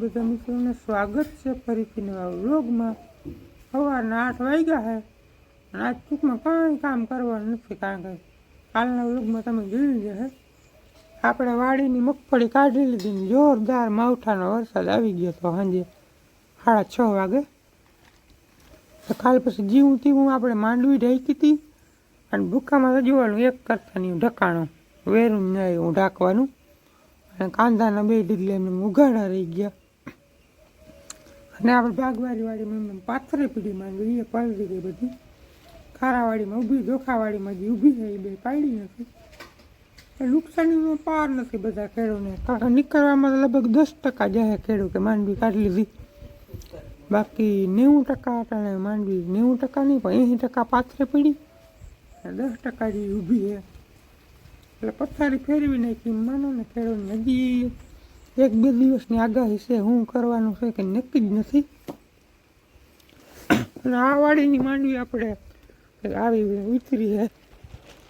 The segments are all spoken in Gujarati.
બધા મિત્રોને સ્વાગત છે ફરીથી નવા વ્લોગમાં. સવારના આઠ વાગ્યા છે અને આજ ટૂંકમાં કાંઈ કામ કરવાનું નથી, કારણ કે કાલના વ્લોગમાં તમે જોયું જ હશે. આપણે વાડીની મગફળી કાઢી લીધી ને જોરદાર માવઠાનો વરસાદ આવી ગયો તો સાંજે સાડા છ વાગે. તો કાલ પછી જીવું તીવું આપણે માંડવી ઢાંકી હતી, અને ભૂખામાં તો જોવાનું એક કરતા નહીં, ઢકાણો, વેરું નહીં હું ઢાંકવાનું. અને કાંદાના બે ડીગલે એમને ઉઘાડા રહી ગયા. અને આપણે ભાગવારીવાળીમાં એમને પાથરે પીડી માંગી, એ પાડી ગઈ બધી. ખારાવાડીમાં ઊભી જોખાવાડીમાં જે ઊભી એ બે પાડી નથી એ નુકસાનીનો પાર નથી બધા ખેડૂને. કારણ નીકળવામાં લગભગ દસ ટકા જાય ખેડૂ કે માંડવી કાઢી લીધી. બાકી નેવું ટકા અટાણે માંડવી નેવું ટકા નહીં, પણ એંસી ટકા પાથરે પડી. દસ ટકા જે ઊભી છે એટલે પથારી ફેરવી નાખી માનો ને ખેડૂતને હજી એક બે દિવસની આગાહી છે શું કરવાનું છે કે નક્કી જ નથી. અને આ વાડીની માંડવી આપણે આવી ઉતરી છે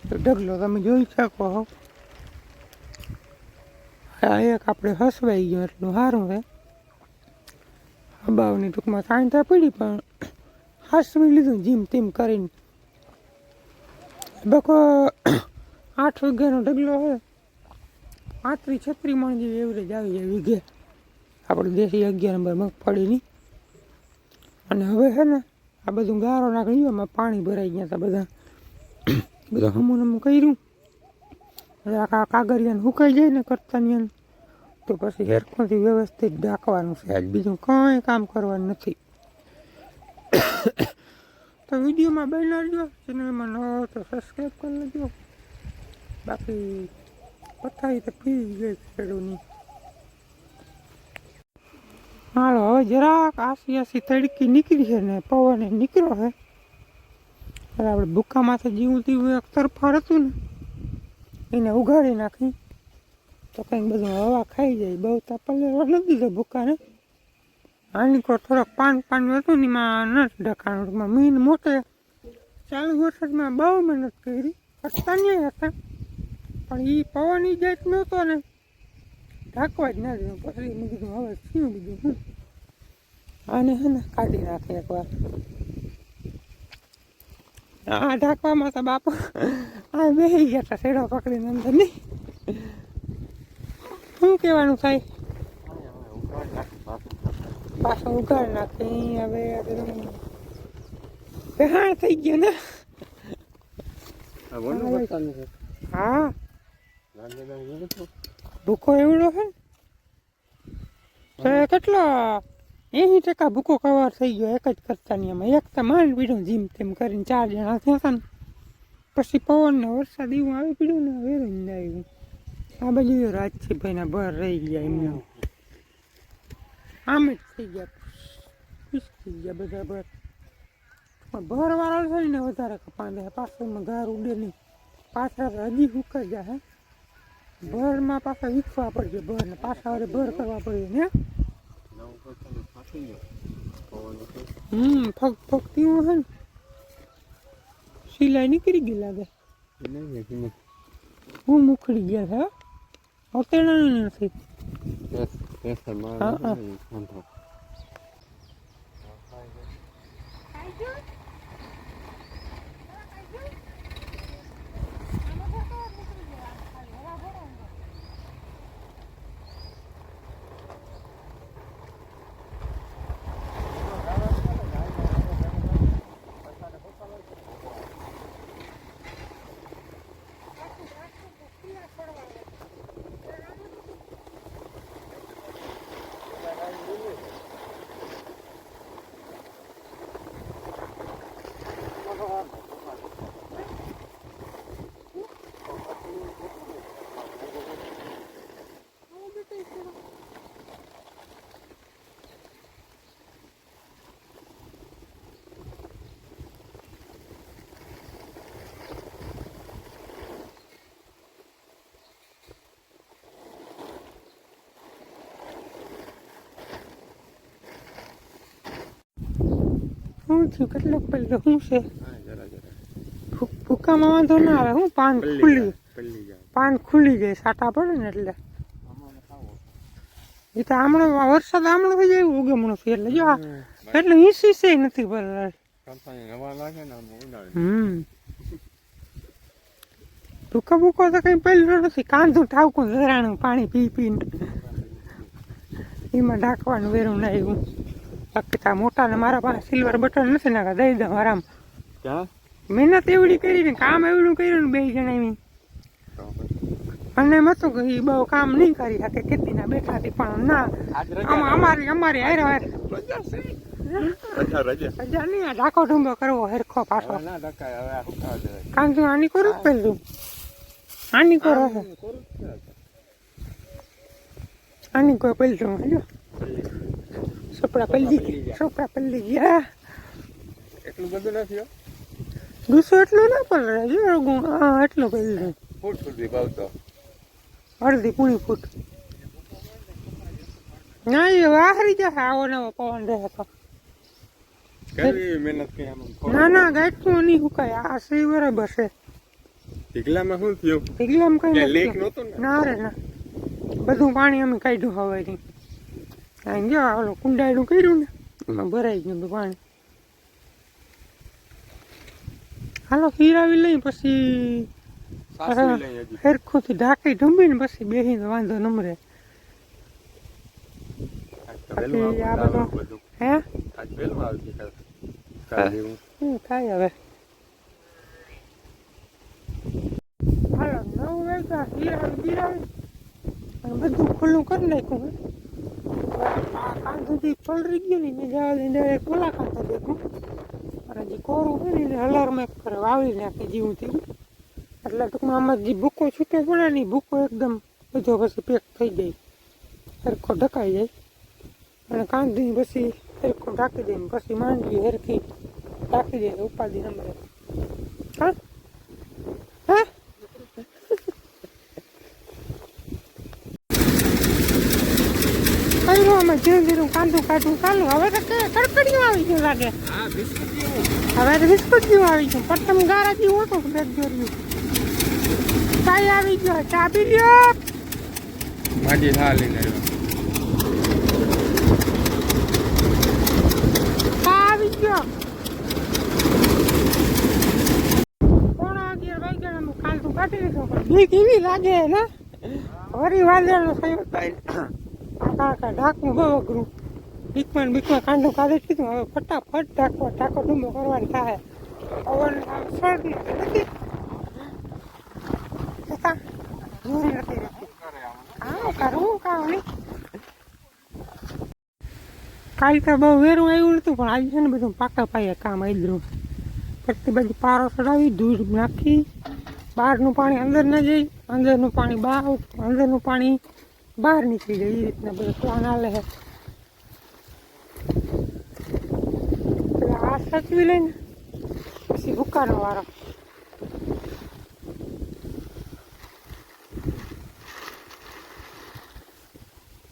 તો ઢગલો તમે જોઈ શકો હો. આ એક આપણે હસવાઈ ગયો, એટલું સારું છે અબાવની ટૂંકમાં સાંઠા પડી, પણ હસવી લીધું, જીમ તેમ કરીને. બકો આઠ વીઘાનો ઢગલો છે પાંત્રીસ છત્રીસ મણ જેવી એવરેજ આવી જાય વીઘે. આપણે દેશી અગિયાર નંબર મગફળીની. અને હવે છે ને, આ બધું ગારો નાખી એમાં પાણી ભરાઈ ગયા હતા બધા. બધું હમું હમું કર્યું. હવે આ કાગરિયાને સુકાઈ જાય ને કરતાનિયાને તો પછી હેરખોથી વ્યવસ્થિત ઢાંકવાનું છે? આજ બીજું કંઈ કામ કરવાનું નથી. તો વિડીયોમાં બનાવજો ચેનલમાં ન તો સબસ્ક્રાઈબ કરી લેજો. બાકી પથારી તો પી ગઈ હાલો હવે જરાક આસી આસી તડકી નીકળી છે ને પવન નીકળ્યો છે એટલે આપણે ભૂકામાંથી જીવું તીવું એક તરફાર હતું ને એને ઉઘાડી નાખી તો કંઈક બધું હવા ખાઈ જાય બહુ તાપલે નથી દીધો ભૂકાને આની કોઈ થોડોક પાન પાન હતું ને એમાં નથી ઢકાણું મીન મોટે ચાલુ વરસાદમાં બહુ મહેનત કરી કરતા નહીં હતા પણ એ પવન ઈ જાત નહોતો ને. ઢાંકવા જ ના દીધું પછી મેં કીધું હવે શું બીજું? શું આને હે ને કાઢી નાખે એકવાર. આ ઢાંકવામાં તો બાપુ આ બેસી ગયા હતા શેડો પકડીને અંદર નહીં? શું કહેવાનું થાય? પાછો ઉગાડ નાખે હવે બેહાણ થઈ ગયું ને. હા. ભૂકો એવડો હે ને? તો કેટલા એસી ટકા ભૂકો કવર થઈ ગયો એક જ કરતા ની એમાં. એક તો માંડ પીડ્યું જીમ તેમ કરીને ચાર જણા થયા ને. પછી પવન ને વરસાદ એવું આવી પીડ્યું ને વેરું ના આવ્યું. આ બાજુ રાજસીભાઈના ભર રહી ગયા એમને આમ જ થઈ ગયા. ખુશ થઈ ગયા બધા ભર પણ ભર વાળો છે ને વધારે કપા દે પાછળમાં ગાર ઉડે નહીં. પાછળ હજી સુકાઈ જાય ભરમાં પાછા વીખવા પડશે ભર ને પાછા વડે ભર કરવા પડે ને? હમ ફગ ફગતી હોય ને. સિલાઈ નીકળી ગઈ લાગે. હું મુખડી ગયા છે હોતેડાનું નથી. હા, હા. શું થયું કેટલોક પેલો શું છે? ભૂકામાં વાંધો ના આવે હું પાન ખુલ્લી પાન ખુલી જાય સાટા પડે ને એટલે. એ તો આમણો વરસાદ આમણો થઈ જાય ઉગમણું છે એટલે. જો એટલે ઈસી છે નથી ભરેલા હમ. ભૂકો ભૂકો તો કઈ પહેલું નથી. કાંધું ઠાવકું ધરાણું પાણી પી પીને. એમાં ઢાંકવાનું વેરું ના એવું બાકી તા મોટા ને મારા પાસે સિલ્વર બટન નથી નાખા દઈ દઉં આરામ. મહેનત એવડી કરી ને કામ એવડું કર્યું ને બે જણા અને એમ હતું કે એ બહુ કામ નહીં કરી શકે ખેતીના બેઠાથી પણ ના અમારી અમારી હારે હારે રજા નહીં આ ઢાકો ઢુંબો કરવો હેરખો પાછો. ના દેવાય કાંતું આની કરું પેલું. આની કરો. આની કોઈ પેલું જો સોપડા પલ્લી સોપડા પલ્લી ગયા એટલું બધું નથી ગુસ્સો એટલો ના પણ જો ગુ- હા એટલું ફૂટ સુધી ભાવતો અડધી પૂરી ફૂટ. ના એ વાહરી જશે આવો નવો પવન રહે તો. મહેનત કરી આમ ના ના ગાંઠું નહીં હુકાય આ શ્રી બરાબર છે ઢીકલામાં શું થયું? એકલામ કઈ ના? રે ના. બધું પાણી અમે કાઢ્યું હવે ઓલું કુંડાયનું કર્યું ને એમાં ભરાઈ ગયું હતું પાણી. હાલો હીરાવી લઈ પછી હેરખુંથી ઢાંકી ઢૂંબીને પછી બેસીને વાંધો નમરે આ બધું- હે? શું થાય હવે? હાલો નવ વાગ્યા હીરાવી બીરાવી બધું ખુલ્લું કરી નાખ્યું આ કાંધુથી પલરી ગયું ને એને જવા દઈને ડાયરેક્ટ ઓલા કાંધે દેખું અને જે કોરું હોય ને, એને હલારમાં કરે વાવી નાખે જીવું તેવું એટલે ટૂંકમાં આમાં જે ભૂકો છૂટો પડે ને ભૂકો એકદમ બધો પછી પેક થઈ જાય. સરખો ઢકાઈ જાય. અને કાંદી પછી સરખો ઢાંકી દે પછી માંડવી હરખી ઢાંકી દે તો ઉપાડી હા હા કઈ આમાં ધીરે ધીરે કાંદું કાઢવું ચાલુ. હવે તો કડકડીયું આવી ગયું લાગે. હવે તો બિસ્કુટ જેવું આવી ગયું. પ્રથમ ગારા જેવું હતું બેગ જોર્યું ચાય આવી ગયો. ચા પી લ્યો. ભાજી થા લઈને આવ્યો. ચા આવી ગયો. કાંદું કાઢી લીધો. બીક એવી લાગે ને? વરી વાદળનો થયો કાકા કાકા બહુ અઘરું. બીકમાં બીકમાં કાંડું કાઢી દીધું હવે ફટાફટ ઢાંકવા ઢાંકો ડુંબો કરવાનું થાય. પવન આમ નથી. બહુ વેરું આવ્યું નતું, પણ આજે છે ને બધું પાકા પાયા કામ આદરું પ્રતિ બાજુ પારો ચડાવી દૂધ નાખી. બહારનું પાણી અંદર ન જઈ, અંદરનું પાણી બહાર અંદરનું પાણી બહાર નીકળી ગઈ એ રીતના બધું. કોણ હાલે હે આ સાચવી લઈને પછી વારો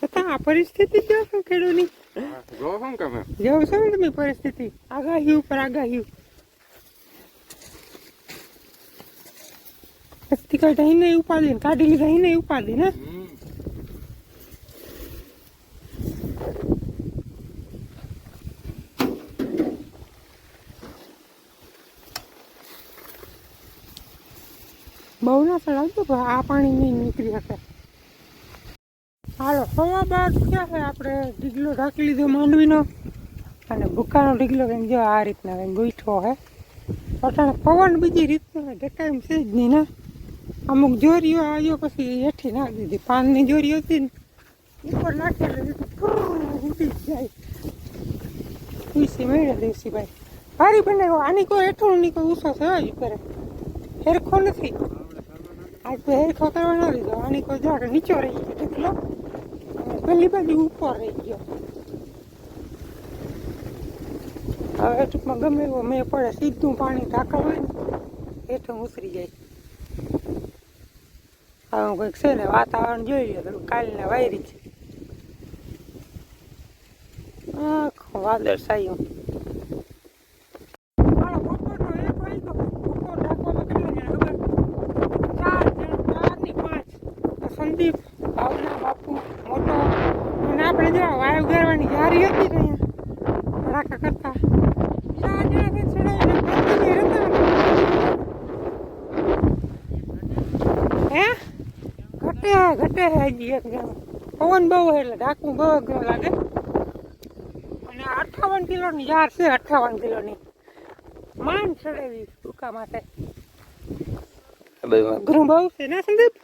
તો આ પરિસ્થિતિ જો શું ખેડૂની જો શું તમે જેવું છે ને તમે પરિસ્થિતિ? આગાહી ઉપર આગાહી. અસ્તી કાઢા એને ઉપાડી કાઢી લીધા એને ઉપાડી ને હમ. બહુ પણ આ પાણી નહીં નીકળી શકે. હાલો સવા બાર થયા છે આપણે? ઢીગલો ઢાંકી લીધો માંડવીનો. અને ભૂકાનો ઢીગલો કંઈક જો આ રીતના કંઈક ગોઠવો હે. અટાણે પવન બીજી રીતનો ઢકાય છે જ નહીં ને. અમુક જોરીઓ આવ્યો પછી હેઠી ના દીધી. પાનની જોરી હતી ને ઉપર નાખી એટલે જાય. તુલસી મેળે દેવસીભાઈ. ભારી બનાવ્યો. આની કોઈ હેઠળની કોઈ ઉસો થયો જ કરે. હેરખો નથી. આજ તો હેરખો કરવા ન લીધો આની કોઈ ઝાડ નીચો રહી ગયો. અને પેલી બાજુ ઉપર રહી ગયો. હવે ટૂંકમાં ગમે એવો મેં પડે સીધું પાણી ઢાંકર હોય ને જાય. હવે કંઈક છે ને વાતાવરણ જોઈ લો તો કાલના વાયરી છે. આખું વાદળ સાયું ગાય ઉગારવાની જારી હતી ને અહીંયા ધડાકા કરતા. હે? ઘટે ઘટે પવન બહુ એટલે ઢાકું બહુ અઘરું લાગે. અને અઠાવન કિલોની જાર છે અઠાવન કિલોની. માન ચડાવી ટૂંકા માટે. અઘરું બહુ છે ને સંદીપ?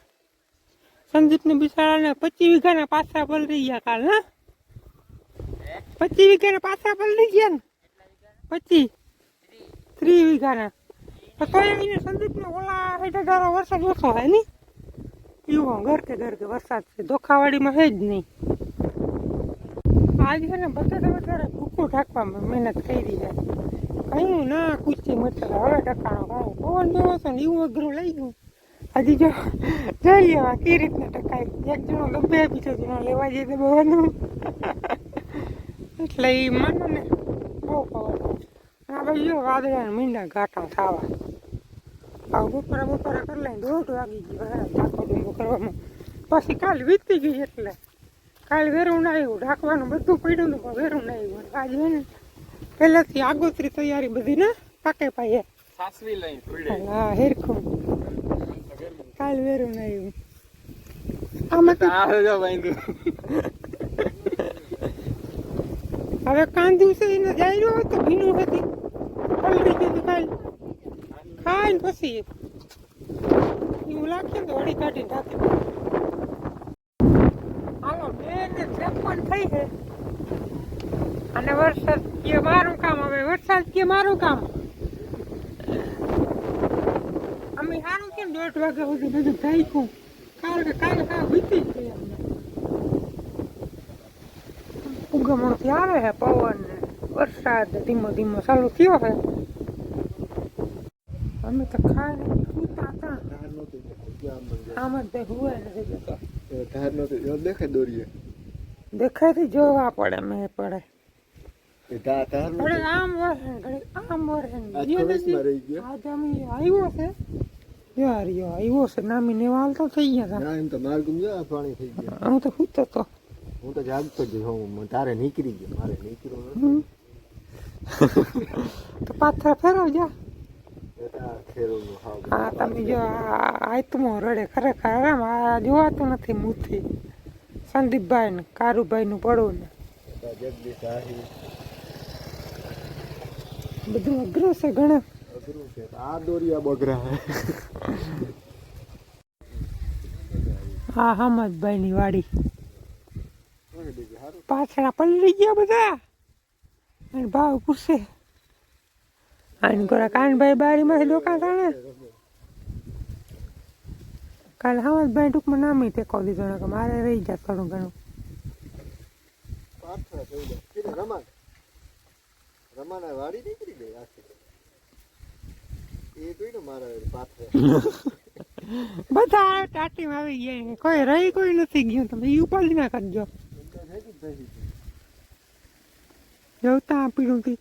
સંદીપને બિચારાને પચીસ વીઘાના પાછા પલરી ગયા કાલ ના? પચીસ વીઘાના પાછા પલરી ગયા ને? પચીસ? ત્રીસ વીઘાના. તો એને સંદીપને ઓલા હેઠળ ધારો વરસાદ ઓછો હોય ઘર કે ઘર કે વરસાદ છે. ધોખાવાડીમાં છે જ નહીં. આજે છે ને બટાટા વધારે ભૂખું ઢાંકવામાં મહેનત કરી છે. કયું ના કુચી મચલ હવે ટકાણો કહું પવન જેવો છે ને, એવું અઘરું લઈ ગયું. હજી જો જોઈએ હવે કઈ રીતના ટકાય એક જણો ગબ્બે બીજો જણો લેવા જઈએ તો બધાનું એટલે એ માનો ને બહુ પવન આ ભાઈ જો વાદળા મીંડા ઘાટા થવા આવું બપોરા બપોરા કરી લઈને દોઢ વાગી ગયું હે ઢાંકો ડુંગો કરવામાં. પછી કાલ વીતી ગઈ એટલે. કાલ વેરું ના આવ્યું ઢાંકવાનું બધું પડ્યું હતું પણ વેરું ના આવ્યું. આજે ને પહેલાંથી આગોતરી તૈયારી બધી ને પાકે પીડે. હા હેરખું. કાલ વેરું ના આવ્યું. આમાં તો આ જો બાંધ્યું હવે કાંદું છે એને જાય રહ્યો તો ભીનું હતી પલળી ગયું ખાઈ ને પછી એવું લાગે ને તો વળી કાઢી ઢાંકી હાલો, બે ને ત્રેપન થઈ છે. અને વરસાદ કે મારું કામ હવે? વરસાદ કે મારું કામ? અમે સારું કેમ દોઢ વાગ્યા સુધી બધું થાય કારણ કે કાલે કાલ વીતી જ ગઈ ઉગમણથી આવે છે પવન ને વરસાદ ને ધીમો ધીમો ચાલુ થયો છે અમે તો ખાઈ સૂતા હતા. આમ જ હુએ નથી જતો દેખાયથી જોવા પડે મેં પડે. આમ ને આમ ને નથી. આવ્યો છે. યાર આવ્યો છે. નામી નેવાલ તો થઈ ગયા. હતા હું તો સૂતો તો. હું તો જાગતો જ હું તારે નીકળી ગયો મારે નીકળ્યો તો પાથરા ફેરવજા હા તમે જો આ આયતમો રડે ખરેખર. આરામ આ જોવાતું નથી મુથી સંદીપભાઈ ને કારુભાઈ નું પડવું ને. બધું અઘરું છે ઘણું. અઘરું છે. આ દોરિયા બગરા હે. હા હમદભાઈ ની વાડી. પાછળ પલળી ગયા બધા. અને ભાવ પૂછે. આને ગોરા કાનભાઈ બારીમાંથી દુકાન તાણે કાલે હમદભાઈ ટૂંકમાં નામ ટેકો દીધો ને કે મારે રહી જાય થોડું ઘણું. ગયા. રમાના વાડી નીકળી ગઈ આખી. બધા ટાટીમાં આવી ગયા કોઈ રહી કોઈ નથી ગયું. તમે એ ઉપાડી ના કરજો. પીડું થી